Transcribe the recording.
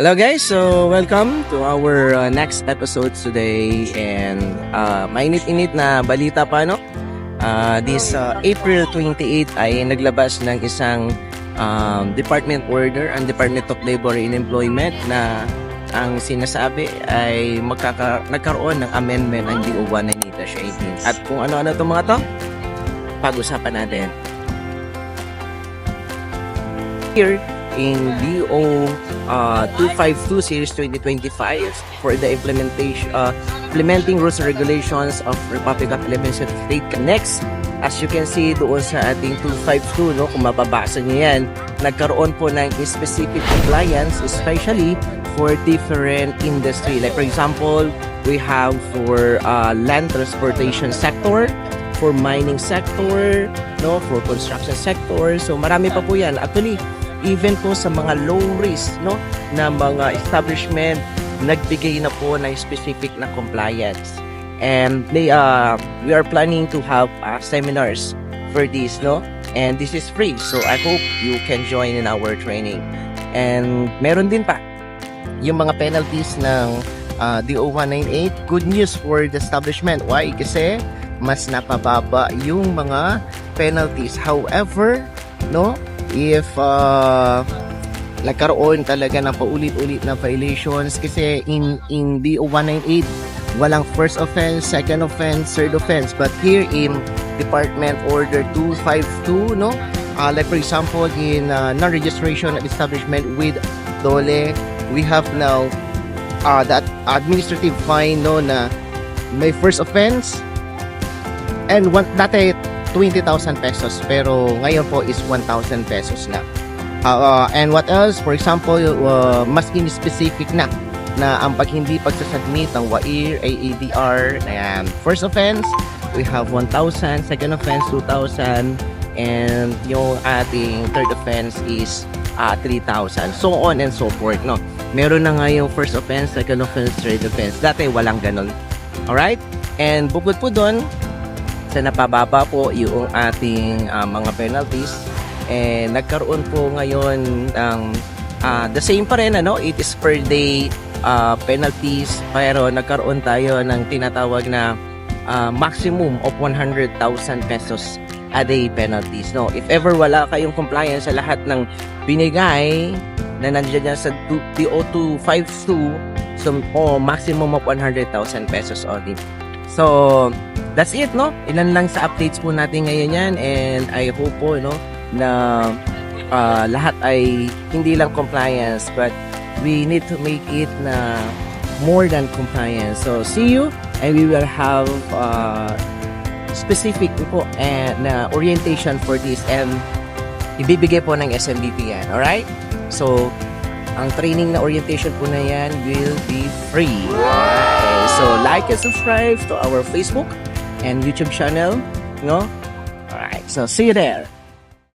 Hello guys, so welcome to our uh, next episode today. And uh, mainit-init na balita pa no? Uh, this uh, April 28 ay naglabas ng isang um, department order ang Department of Labor and Employment na ang sinasabi ay magkaka nagkaroon ng amendment ng DO 198-18 at kung ano-ano itong mga to pag-usapan natin. Here in DO uh, 252 Series 2025 for the implementation uh, implementing rules and regulations of Republic of Philippines State Next as you can see doon sa ating 252 no kung mababasa niyo yan nagkaroon po ng specific compliance especially for different industry. Like for example we have for uh, land transportation sector for mining sector no for construction sector. So marami pa po yan. Actually even po sa mga low risk no na mga establishment nagbigay na po ng specific na compliance. And they uh we are planning to have uh, seminars for this no? And this is free so i hope you can join in our training. And meron din pa yung mga penalties ng uh, DO 198 good news for the establishment. Why? Kasi mas napababa yung mga penalties. However no if uh, nagkaroon talaga ng paulit-ulit na violations kasi in in DO 198 walang first offense, second offense, third offense. But here in Department Order 252 no? Uh, like for example in uh, non-registration of establishment with DOLE we have now uh, that administrative fine no na may first offense and one, dati 20,000 pesos pero ngayon po is 1,000 pesos na. Uh, and what else? For example, uh, mas in-specific na na ang pag hindi pagsasubmit ng WAIR, AEDR, ayan. First offense, we have 1,000. Second offense, 2,000. And yung ating third offense is uh, 3,000. So on and so forth, no? Meron na nga yung first offense, second offense, third offense. Dati walang ganun. Alright? And bukod po doon, sa napababa po yung ating uh, mga penalties. And nagkaroon po ngayon ng uh, the same pa rin ano? It is per day uh, penalties. Pero nagkaroon tayo ng tinatawag na uh, maximum of 100,000 pesos a day penalties no? If ever wala kayong compliance sa lahat ng binigay na nandiyan dyan sa DO252 so oh, maximum of 100,000 pesos only. So that's it no? Ilan lang sa updates po natin ngayon yan and I hope po no na uh, lahat ay hindi lang compliance but we need to make it na more than compliance. So see you and we will have uh, specific po eh, na orientation for this and ibibigay po ng SMBP yan alright? So ang training na orientation po na yan will be free. Okay, so like and subscribe to our Facebook and YouTube channel no? Alright so see you there